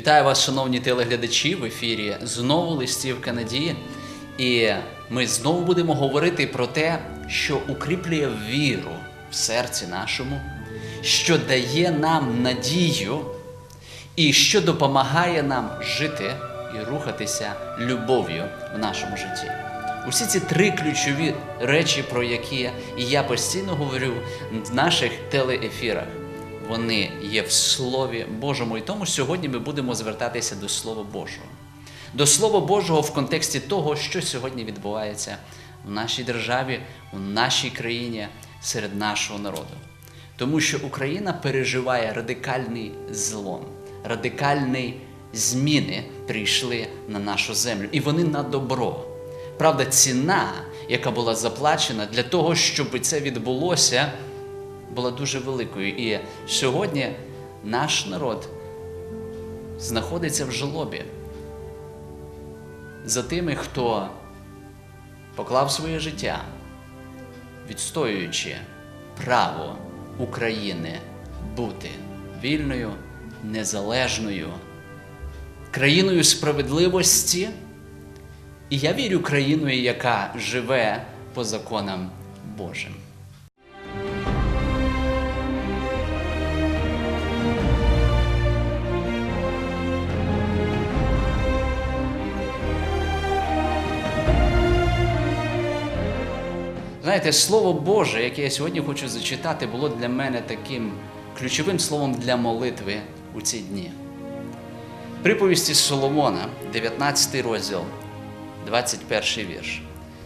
Вітаю вас, шановні телеглядачі, в ефірі знову листівка надії. І ми знову будемо говорити про те, що укріплює віру в серці нашому, що дає нам надію і що допомагає нам жити і рухатися любов'ю в нашому житті. Усі ці три ключові речі, про які я постійно говорю в наших телеефірах, вони є в Слові Божому. І тому сьогодні ми будемо звертатися до Слова Божого. До Слова Божого в контексті того, що сьогодні відбувається в нашій державі, у нашій країні, серед нашого народу. Тому що Україна переживає радикальний злом, радикальні зміни прийшли на нашу землю, і вони на добро. Правда, ціна, яка була заплачена для того, щоб це відбулося, була дуже великою. І сьогодні наш народ знаходиться в жалобі за тими, хто поклав своє життя, відстоюючи право України бути вільною, незалежною, країною справедливості. І я вірю країною, яка живе по законам Божим. Знаєте, Слово Боже, яке я сьогодні хочу зачитати, було для мене таким ключовим словом для молитви у ці дні. Приповісті Соломона, 19 розділ, 21 вірш.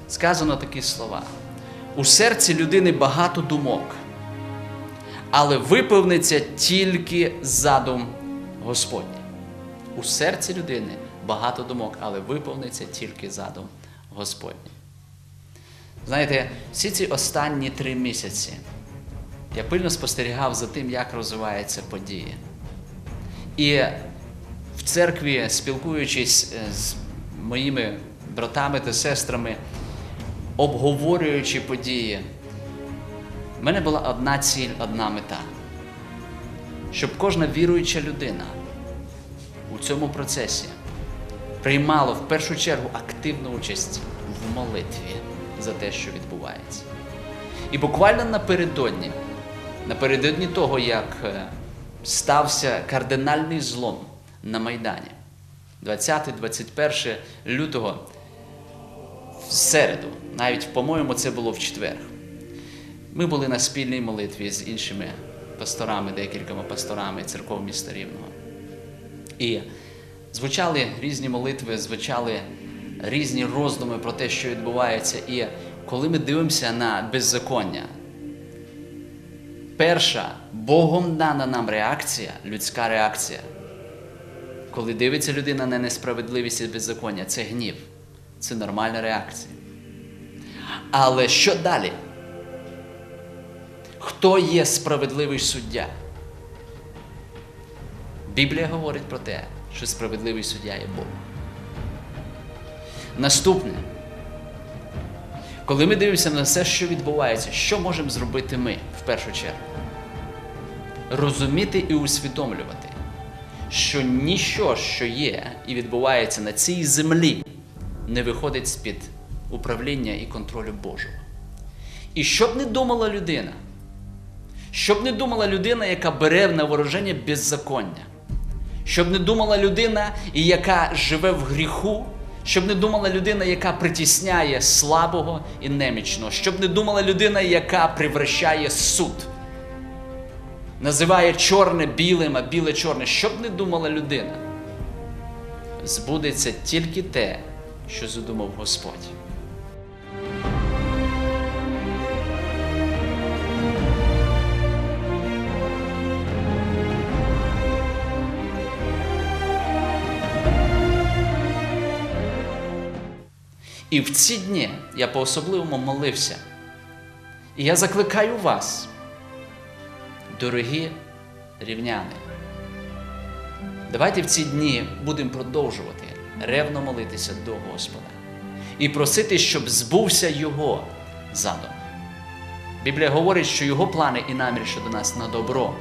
Сказано такі слова: у серці людини багато думок, але виповниться тільки задум Господній. У серці людини багато думок, але виповниться тільки задум Господній. Знаєте, всі ці останні три місяці я пильно спостерігав за тим, як розвиваються події. І в церкві, спілкуючись з моїми братами та сестрами, обговорюючи події, в мене була одна ціль, одна мета. Щоб кожна віруюча людина у цьому процесі приймала в першу чергу активну участь в молитві за те, що відбувається. І буквально напередодні, напередодні того, як е, стався кардинальний злом на Майдані, 20-21 лютого, в середу, навіть, по-моєму, це було в четвер. Ми були на спільній молитві з іншими пасторами, декількома пасторами церков міста Рівного. І звучали різні молитви, звучали різні роздуми про те, що відбувається. І коли ми дивимося на беззаконня, перша Богом дана нам реакція, людська реакція, коли дивиться людина на несправедливість і беззаконня, це гнів, це нормальна реакція. Але що далі? Хто є справедливий суддя? Біблія говорить про те, що справедливий суддя є Бог. Наступне, коли ми дивимося на все, що відбувається, що можемо зробити ми в першу чергу? Розуміти і усвідомлювати, що ніщо, що є і відбувається на цій землі, не виходить з-під управління і контролю Божого. І щоб не думала людина, щоб не думала людина, яка бере на вороження беззаконня, щоб не думала людина, яка живе в гріху, щоб не думала людина, яка притісняє слабого і немічного, щоб не думала людина, яка привращає суд, називає чорне білим, а біле чорне, щоб не думала людина. Збудеться тільки те, що задумав Господь. І в ці дні я по-особливому молився. І я закликаю вас, дорогі рівняни, давайте в ці дні будемо продовжувати ревно молитися до Господа і просити, щоб збувся Його задум. Біблія говорить, що Його плани і намір щодо нас на добро,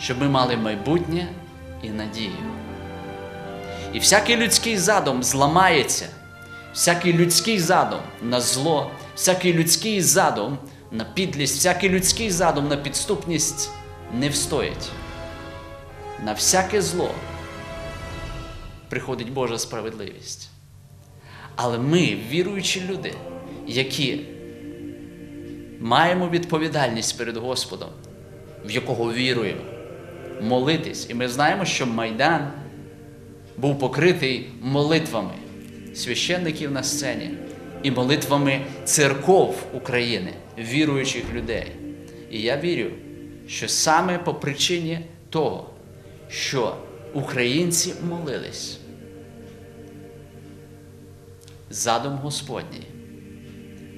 щоб ми мали майбутнє і надію. І всякий людський задум зламається, всякий людський задум на зло, всякий людський задум на підлість, всякий людський задум на підступність не встоїть. На всяке зло приходить Божа справедливість. Але ми, віруючі люди, які маємо відповідальність перед Господом, в якого віруємо, молитись. І ми знаємо, що Майдан був покритий молитвами священників на сцені і молитвами церков України, віруючих людей. І я вірю, що саме по причині того, що українці молились, задум Господній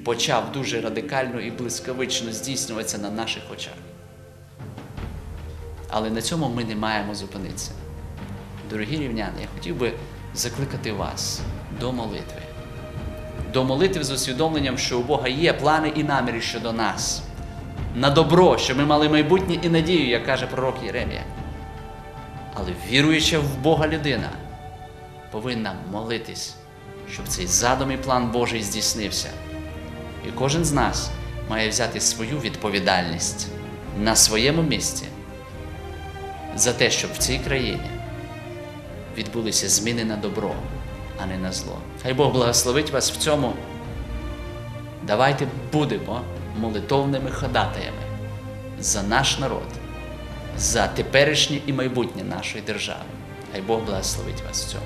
почав дуже радикально і блискавично здійснюватися на наших очах. Але на цьому ми не маємо зупинитися. Дорогі рівняни, я хотів би закликати вас до молитви. До молитви з усвідомленням, що у Бога є плани і наміри щодо нас. На добро, щоб ми мали майбутнє і надію, як каже пророк Єремія. Але віруюча в Бога людина повинна молитись, щоб цей задум і план Божий здійснився. І кожен з нас має взяти свою відповідальність на своєму місці за те, щоб в цій країні відбулися зміни на добро, а не на зло. Хай Бог благословить вас в цьому. Давайте будемо молитовними ходатаями за наш народ, за теперішнє і майбутнє нашої держави. Хай Бог благословить вас в цьому.